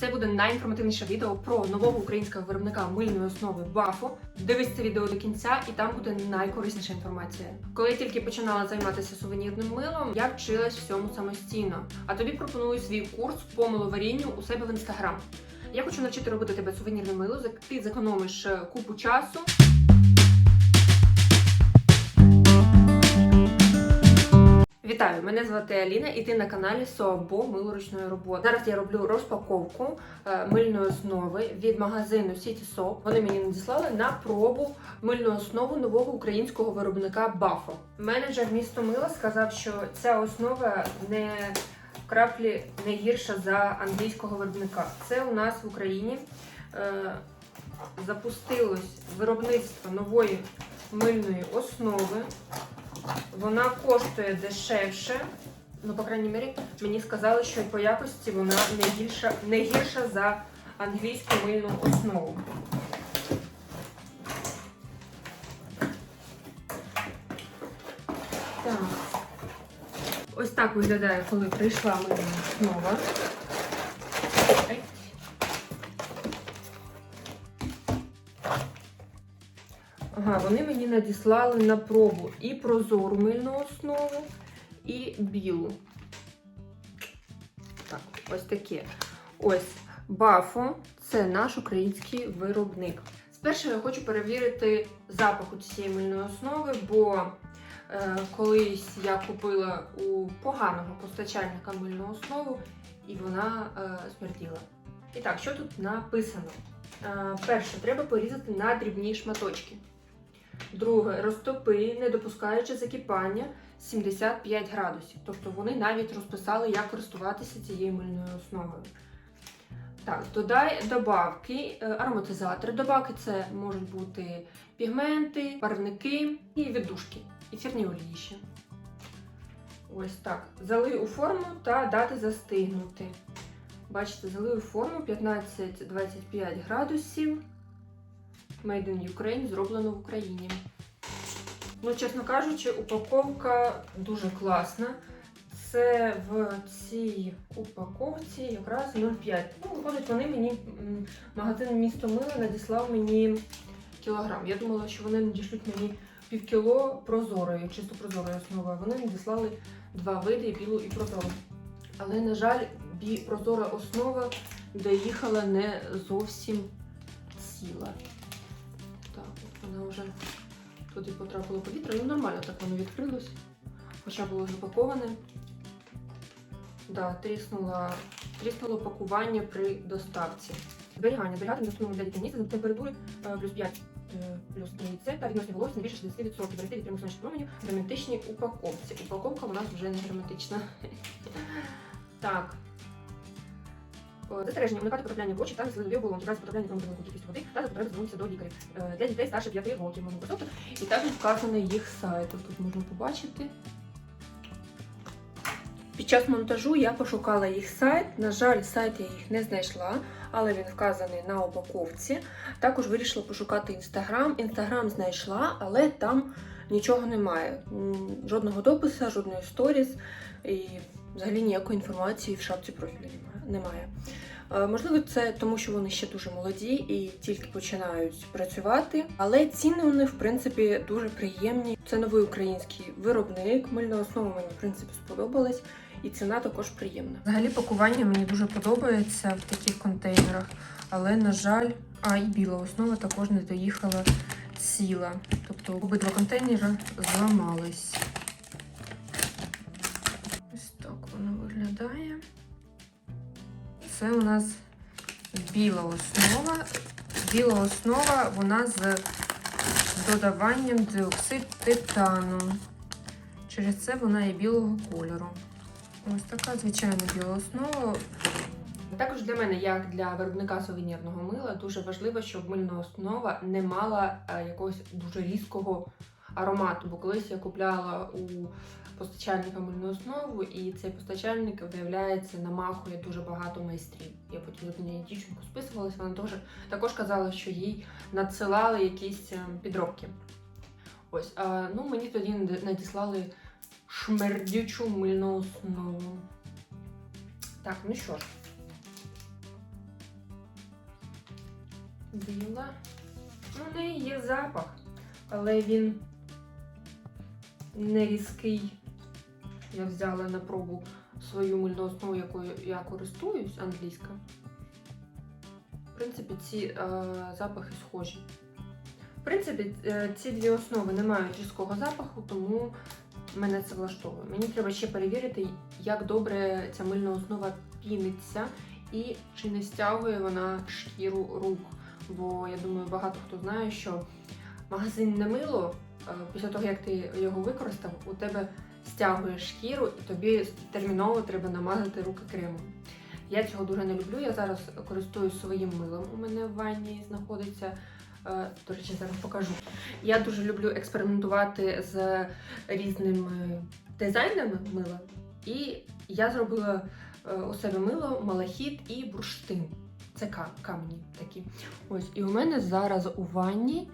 Це буде найінформативніше відео про нового українського виробника мильної основи Бафо. Дивись це відео до кінця, і там буде найкорисніша інформація. Коли я тільки починала займатися сувенірним милом, я вчилась всьому самостійно. А тобі пропоную свій курс по миловарінню у себе в інстаграм. Я хочу навчити робити тебе сувенірне мило. Ти зекономиш е, купу часу. Вітаю! Мене звати Аліна, і ти на каналі Соабо Мило ручної роботи. Зараз я роблю розпаковку е, мильної основи від магазину City Soap. Вони мені надіслали на пробу мильну основу нового українського виробника Бафо. Менеджер місто мила сказав, що ця основа не краплі не гірша за англійського виробника. Це у нас в Україні е, запустилось виробництво нової мильної основи. Вона коштує дешевше. Ну, по крайній мірі, мені сказали, що по якості вона не гірша, не гірша за англійську мильну основу. Так. Ось так виглядає, коли прийшла мильна основа. Ага, вони мені надіслали на пробу і прозору мильну основу, і білу. Так, ось таке. Ось Бафо це наш український виробник. Спершу я хочу перевірити запах у цієї мильної основи, бо е, колись я купила у поганого постачальника мильну основу, і вона е, смерділа. І так, що тут написано? Е, перше, треба порізати на дрібні шматочки. Друге, розтопи, не допускаючи закипання 75 градусів. Тобто вони навіть розписали, як користуватися цією мильною основою. Так, додай добавки, е, ароматизатори. Добавки це можуть бути пігменти, барвники і віддушки, ефірні олії ще. Ось так. Залий у форму та дати застигнути. Бачите, залий у форму 15-25 градусів. Made in Ukraine, зроблено в Україні. Ну, чесно кажучи, упаковка дуже класна. Це в цій упаковці якраз 0,5. Ну, виходить, вони мені, магазин місто Мила надіслав мені кілограм. Я думала, що вони надішлють мені півкіло прозорої, чисто прозорої основи. Вони надіслали два види білу і прозору. Але, на жаль, прозора основа доїхала не зовсім ціла. Так, от вона вже туди потрапило повітря. Ну, нормально так воно відкрилось. Хоча було запаковане. Да, тріснула, тріснуло пакування при доставці. Зберігання. Зберігати на основному для дітей за температури е, плюс 5 е, плюс 3 та відносні волосся не більше 60%. Берегти від прямих сонячних променів в упаковці. Упаковка у нас вже не герметична. Так. Застереження уникати потрапляння в очі та слизові оболонки, разі потрапляння в кількість води та за потреби звернутися до лікарів. Е, Для дітей старше 5 років можна використовувати. І також вказаний їх сайт. Тут можна побачити. Під час монтажу я пошукала їх сайт. На жаль, сайт я їх не знайшла, але він вказаний на упаковці. Також вирішила пошукати інстаграм. Інстаграм знайшла, але там нічого немає. Жодного допису, жодної сторіс і взагалі ніякої інформації в шапці профілю немає- немає. Е, Можливо, це тому, що вони ще дуже молоді і тільки починають працювати, але ціни них в принципі дуже приємні. Це новий український виробник. Мильна основа мені в принципі сподобалась, і ціна також приємна. Взагалі пакування мені дуже подобається в таких контейнерах, але на жаль, а і біла основа також не доїхала ціла. Тобто обидва контейнери зламались. Ось так воно виглядає. Це у нас біла основа. Біла основа вона з додаванням диоксид титану. Через це вона є білого кольору. Ось така звичайна біла основа. Також для мене, як для виробника сувенірного мила, дуже важливо, щоб мильна основа не мала е, якогось дуже різкого аромату. Бо колись я купляла у постачальника мильну основу, і цей постачальник, виявляється, намахує дуже багато майстрів. Я потім до неї дівчинку списувалася, вона теж також казала, що їй надсилали якісь е, підробки. Ось, а, ну мені тоді надіслали шмердючу мильну основу. Так, ну що ж. біла. Ну, неї є запах, але він не різкий. Я взяла на пробу свою мильну основу, якою я користуюсь, англійська. В принципі, ці е, запахи схожі. В принципі, е, ці дві основи не мають різкого запаху, тому мене це влаштовує. Мені треба ще перевірити, як добре ця мильна основа піниться і чи не стягує вона шкіру рук. Бо я думаю, багато хто знає, що магазинне мило, е, після того як ти його використав, у тебе стягує шкіру, і тобі терміново треба намазати руки кремом. Я цього дуже не люблю. Я зараз користуюсь своїм милом. У мене в ванні знаходиться. е, До речі, зараз покажу. Я дуже люблю експериментувати з різними дизайнами мила. І я зробила е, у себе мило, малахіт і бурштин. Це ка- камені такі. Ось, і у мене зараз у ванні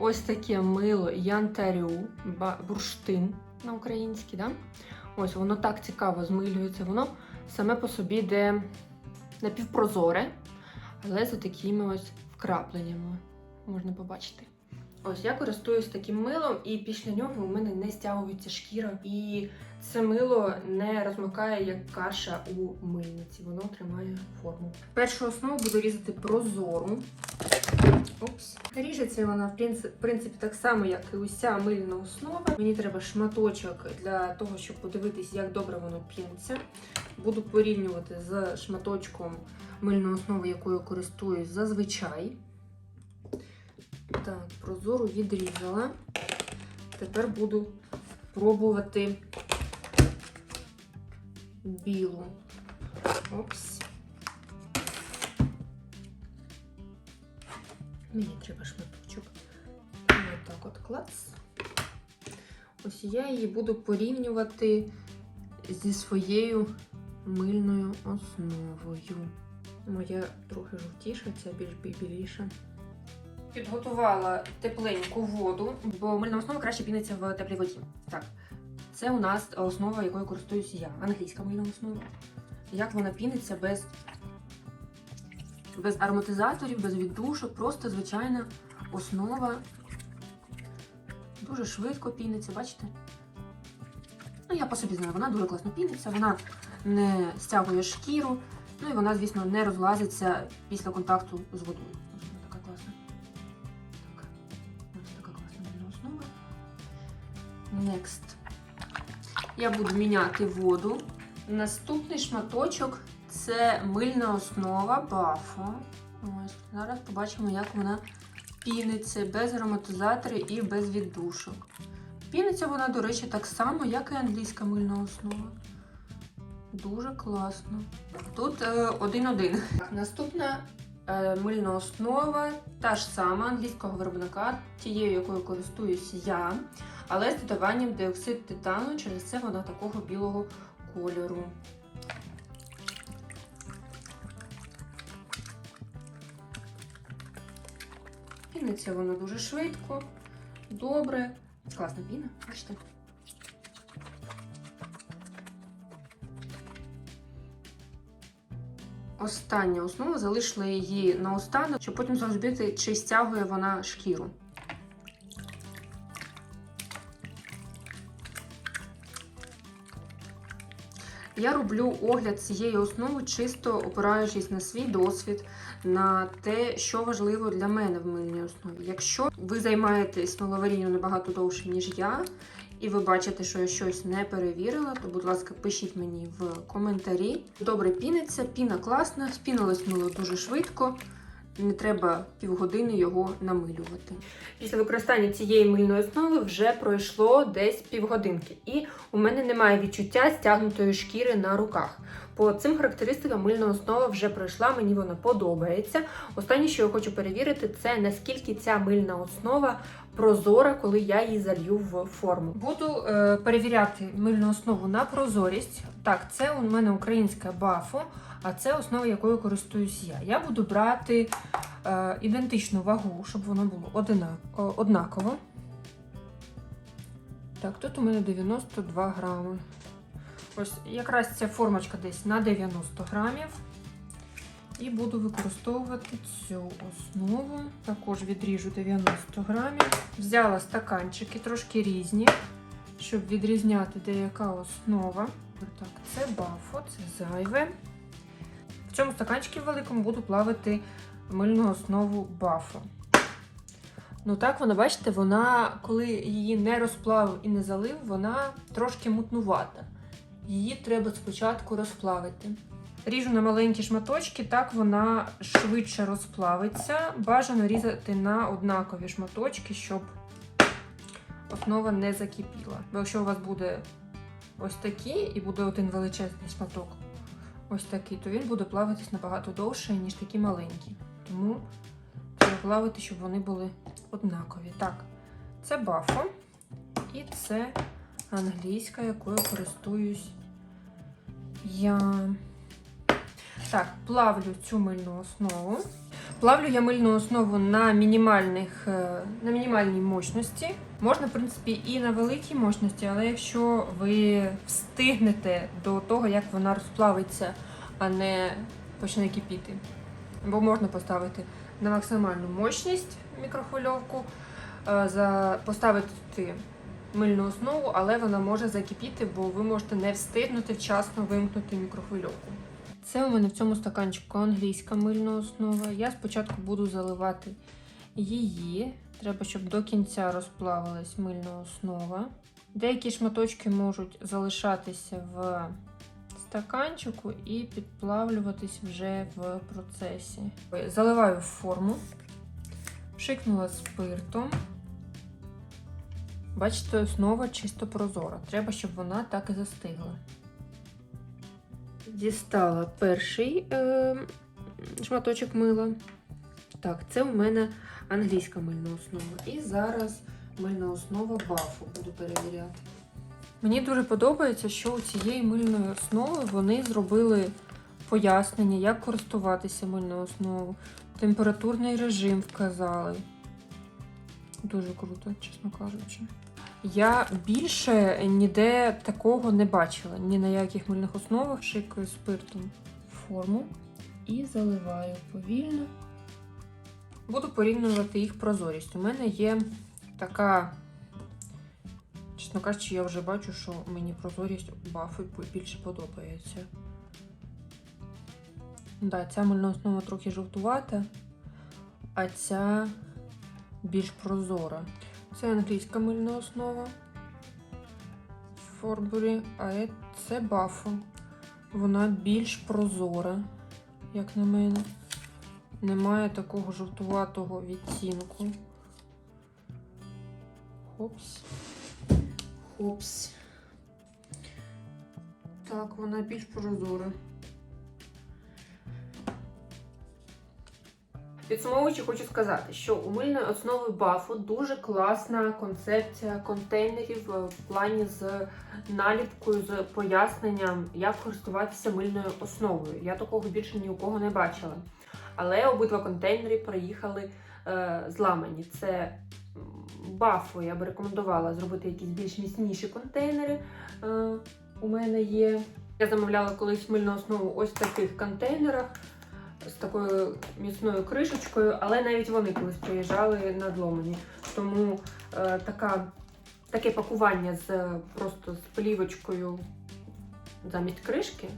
ось таке мило Янтарю, бурштин на українській, да? Ось воно так цікаво змилюється. Воно саме по собі йде напівпрозоре, але за такими ось вкрапленнями. Можна побачити. Ось я користуюсь таким милом, і після нього у мене не стягується шкіра. І це мило не розмикає як каша у мильниці. Воно тримає форму. Першу основу буду різати прозору. Опс. Ріжеться вона в принципі так само, як і уся мильна основа. Мені треба шматочок для того, щоб подивитись, як добре воно піниться. Буду порівнювати з шматочком мильної основи, якою користуюсь зазвичай. Так, прозору відрізала. Тепер буду пробувати білу. Опс. Мені треба шматочок. Ось так от клац. Ось я її буду порівнювати зі своєю мильною основою. Моя трохи жовтіша, ця більш бі- біліша. Підготувала тепленьку воду, бо мильна основа краще піниться в теплій воді. Так, це у нас основа, якою користуюся я. Англійська мильна основа. Як вона піниться без, без ароматизаторів, без віддушок, просто звичайна основа. Дуже швидко піниться, бачите? Ну, я по собі знаю, вона дуже класно піниться, вона не стягує шкіру, ну і вона, звісно, не розлазиться після контакту з водою. Така класна. Так, ось така класна основа. Next. Я буду міняти воду. Наступний шматочок це мильна основа. Ось, зараз побачимо, як вона піниться без ароматизаторів і без віддушок. Піниться вона, до речі, так само, як і англійська мильна основа. Дуже класно. Тут е, один-один. Наступна е, мильна основа, та ж сама англійського виробника, тією, якою користуюсь я, але з додаванням диоксид титану, через це вона такого білого кольору. Піниться воно дуже швидко, добре. Класна піна, бачите? Остання основа залишила її на останок, щоб потім зрозуміти, чи стягує вона шкіру. Я роблю огляд цієї основи, чисто опираючись на свій досвід, на те, що важливо для мене в мильній основі. Якщо ви займаєтесь миловарінням набагато довше, ніж я, і ви бачите, що я щось не перевірила, то, будь ласка, пишіть мені в коментарі. Добре піниться, піна класна, спінилось мило дуже швидко. Не треба півгодини його намилювати. Після використання цієї мильної основи вже пройшло десь півгодинки, і у мене немає відчуття стягнутої шкіри на руках. По цим характеристикам мильна основа вже пройшла, мені вона подобається. Останнє, що я хочу перевірити, це наскільки ця мильна основа прозора, коли я її залью в форму. Буду е, перевіряти мильну основу на прозорість. Так, це у мене українська бафо, а це основа, якою користуюсь я. Я буду брати е, ідентичну вагу, щоб воно було однаково. Так, тут у мене 92 грами. Ось якраз ця формочка десь на 90 грамів. І буду використовувати цю основу. Також відріжу 90 грамів. Взяла стаканчики трошки різні, щоб відрізняти, де яка основа. Так, це бафо, це зайве. Цьому стаканчику великому буду плавити мильну основу бафо. Ну так, вона, бачите, вона, коли її не розплавив і не залив, вона трошки мутнувата. Її треба спочатку розплавити. Ріжу на маленькі шматочки, так вона швидше розплавиться. Бажано різати на однакові шматочки, щоб основа не закипіла. Бо якщо у вас буде ось такий і буде один величезний шматок, ось такий, то він буде плавитись набагато довше, ніж такі маленькі. Тому треба плавити, щоб вони були однакові. Так, це бафо і це англійська, якою користуюсь я. Так, плавлю цю мильну основу. Плавлю я мильну основу на, мінімальних, е, на мінімальній мощності. Можна, в принципі, і на великій мощності, але якщо ви встигнете до того, як вона розплавиться, а не почне кипіти. Бо можна поставити на максимальну мощність мікрохвильовку, е, поставити мильну основу, але вона може закипіти, бо ви можете не встигнути вчасно вимкнути мікрохвильовку. Це у мене в цьому стаканчику англійська мильна основа. Я спочатку буду заливати її. Треба, щоб до кінця розплавилась мильна основа. Деякі шматочки можуть залишатися в стаканчику і підплавлюватись вже в процесі. Заливаю в форму, пшикнула спиртом. Бачите, основа чисто прозора. Треба, щоб вона так і застигла. Дістала перший е, шматочок мила. Так, це у мене англійська мильна основа. І зараз мильна основа бафу буду перевіряти. Мені дуже подобається, що у цієї мильної основи вони зробили пояснення, як користуватися мильною основою. Температурний режим вказали. Дуже круто, чесно кажучи. Я більше ніде такого не бачила, ні на яких мильних основах. Шикаю спиртом форму і заливаю повільно. Буду порівнювати їх прозорість. У мене є така, чесно кажучи, я вже бачу, що мені прозорість бафи більше подобається. Да, ця мильна основа трохи жовтувата, а ця більш прозора. Це англійська мильна основа Форбурі, а це бафо. Вона більш прозора, як на мене. Немає такого жовтуватого відтінку. Хопс. Хопс. Так, вона більш прозора. Підсумовуючи, хочу сказати, що у мильної основи бафу дуже класна концепція контейнерів в плані з наліпкою, з поясненням, як користуватися мильною основою. Я такого більше ні у кого не бачила. Але обидва контейнери приїхали е, зламані. Це бафу я б рекомендувала зробити якісь більш міцніші контейнери. Е, у мене є. Я замовляла колись мильну основу ось в таких контейнерах з такою міцною кришечкою, але навіть вони колись приїжджали надломані. Тому е, така, таке пакування з просто з плівочкою замість кришки,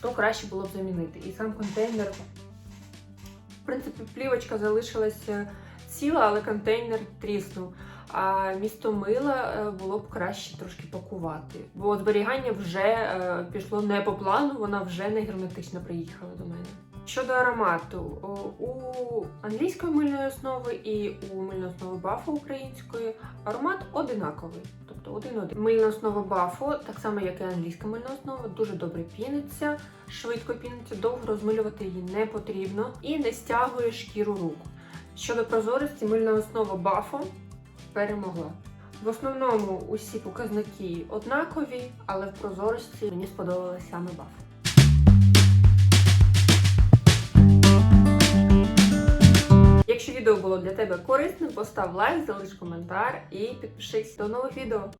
то краще було б замінити. І сам контейнер, в принципі, плівочка залишилася ціла, але контейнер тріснув. А місто мила е, було б краще трошки пакувати. Бо зберігання вже е, пішло не по плану, вона вже не герметично приїхала до мене. Щодо аромату, у англійської мильної основи і у мильної основи бафу української аромат одинаковий. Тобто один-один. Мильна основа бафу, так само як і англійська мильна основа, дуже добре піниться, швидко піниться, довго розмилювати її не потрібно і не стягує шкіру рук. Щодо прозорості, мильна основа бафу перемогла. В основному усі показники однакові, але в прозорості мені сподобалася саме бафу. Якщо відео було для тебе корисним, постав лайк, залиш коментар і підпишись до нових відео.